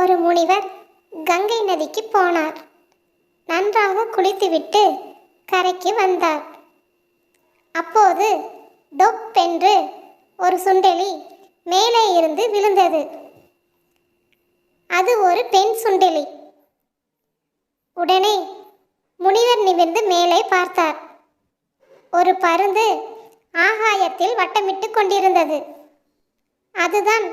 ஒரு முனிவர் கங்கை நதிக்கு போனார். நன்றாக குளித்துவிட்டு கரைக்கு வந்தார். அப்போது டொப் என்று ஒரு சுண்டெலி மேலே இருந்து விழுந்தது. அது ஒரு பெண் சுண்டெலி. உடனே முனிவர் நிமிர்ந்து மேலே பார்த்தார். ஒரு பருந்து ஆகாயத்தில் வட்டமிட்டு கொண்டிருந்தது. அதுதான்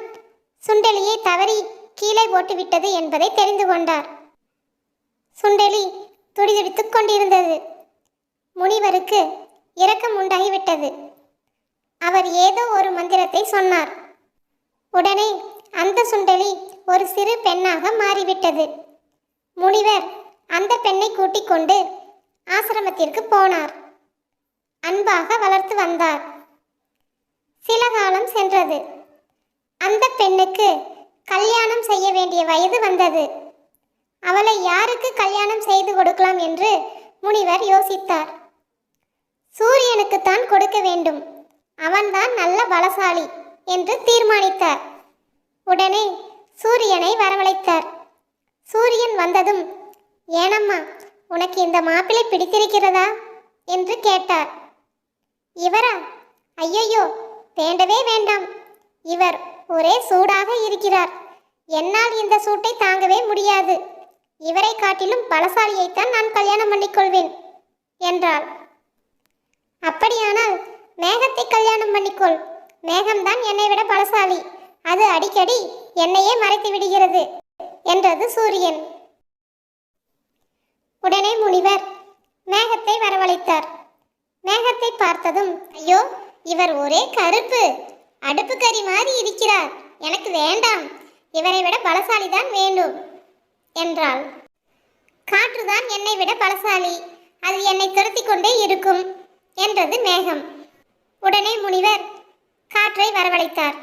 சுண்டெலியை தவறி கீழே போட்டுவிட்டது என்பதை தெரிந்து கொண்டார். சுண்டெலி துடிதுடித்துக் கொண்டிருந்தது. முனிவருக்கு இரக்கம் உண்டாகிவிட்டது. அவர் ஏதோ ஒரு மந்திரத்தை சொன்னார். உடனே அந்த சுண்டெலி ஒரு சிறு பெண்ணாக மாறிவிட்டது. முனிவர் அந்த பெண்ணை கூட்டிக் கொண்டு ஆசிரமத்திற்கு போனார். அன்பாக வளர்த்து வந்தார். சில காலம் சென்றது. அந்த பெண்ணுக்கு கல்யாணம் செய்ய வேண்டிய வயது வந்தது. அவளை யாருக்கு கல்யாணம் செய்து கொடுக்கலாம் என்று முனிவர் யோசித்தார். சூரியனுக்குத்தான் கொடுக்க வேண்டும். அவன்தான் நல்ல பலசாலி என்று தீர்மானித்தார். உடனே சூரியனை வரவழைத்தார். சூரியன் வந்ததும் ஏனம்மா உனக்கு இந்த மாப்பிளை பிடித்திருக்கிறதா? என்று கேட்டார். இவரா? ஐயையோ வேண்டவே வேண்டாம். இவர் ஒரே சூடாக இருக்கிறார். என்னால் இந்த சூட்டை தாங்கவே முடியாது. இவரை காட்டிலும் பலசாலியைத்தான் நான் கல்யாணம் பண்ணிக்கொள்வேன் என்றாள். அப்படியானால் மேகத்தை கல்யாணம் பண்ணிக்கொள். மேகம்தான் என்னை விட பலசாலி. அது அடிக்கடி என்னையே மறைத்து விடுகிறது என்றது சூரியன். உடனே முனிவர் மேகத்தை வரவழைத்தார். மேகத்தை பார்த்ததும் ஐயோ இவர் ஒரே கருப்பு! அடுப்புக்கறி மாதிரி இருக்கிறார். எனக்கு வேண்டாம். இவரை விட பலசாலிதான் வேண்டும் என்றாள். காற்றுதான் என்னை விட பலசாலி. அது என்னை துரத்தி கொண்டே இருக்கும் என்றது மேகம். உடனே முனிவர் காற்றை வரவழைத்தார்.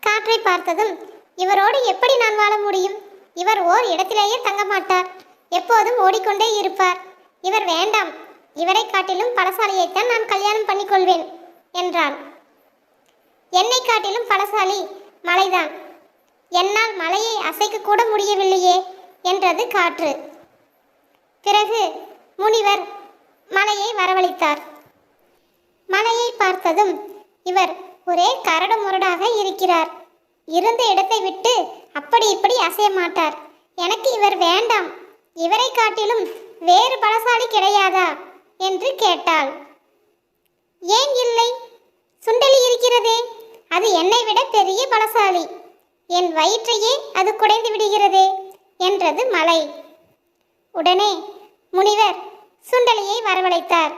காற்றை பார்த்ததும் இவரோடு எப்படி நான் வாழ முடியும்? இவர் ஓர் இடத்திலேயே தங்க மாட்டார். எப்போதும் ஓடிக்கொண்டே இருப்பார். இவர் வேண்டாம். இவரை காட்டிலும் பலசாலியைத்தான் நான் கல்யாணம் பண்ணிக்கொள்வேன் என்றான். என்னை காட்டிலும் பலசாலி மலைதான். என்னால் மலையை அசைக்க கூட முடியவில்லையே என்றது காற்று. பிறகு முனிவர் மலையை வரவழைத்தார். மலையை பார்த்ததும் இவர் ஒரே கரடு முரடாக இருக்கிறார். இருந்த இடத்தை விட்டு அப்படி இப்படி அசைய மாட்டார். எனக்கு இவர் வேண்டாம். இவரை காட்டிலும் வேறு பலசாலி கிடையாதா? என்று கேட்டாள். ஏன் இல்லை? சுண்டலி இருக்கிறதே. அது என்னை விட பெரிய பலசாலி. என் வயிற்றையே அது குடைந்து விடுகிறதே என்றது மலை. உடனே முனிவர் சுண்டலியை வரவழைத்தார்.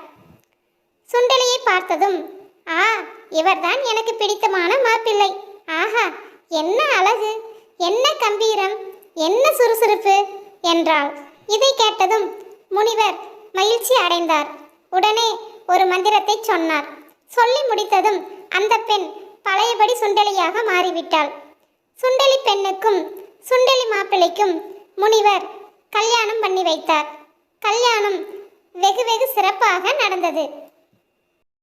சுண்டலியை பார்த்ததும் ஆ இவர்தான் எனக்கு பிடித்தமான மாப்பிள்ளை. ஆஹா என்ன அழகு என்ன கம்பீரம் என்ன சுறுசுறுப்பு என்றாள். இதை கேட்டதும் முனிவர் மகிழ்ச்சி அடைந்தார். உடனே ஒரு மந்திரத்தை சொன்னார். சொல்லி முடித்ததும் அந்த பெண் பழையபடி சுண்டலியாக மாறிவிட்டாள். சுண்டலி பெண்ணுக்கும் சுண்டலி மாப்பிள்ளைக்கும் முனிவர் கல்யாணம் பண்ணி வைத்தார். கல்யாணம் வெகு வெகு சிறப்பாக நடந்தது.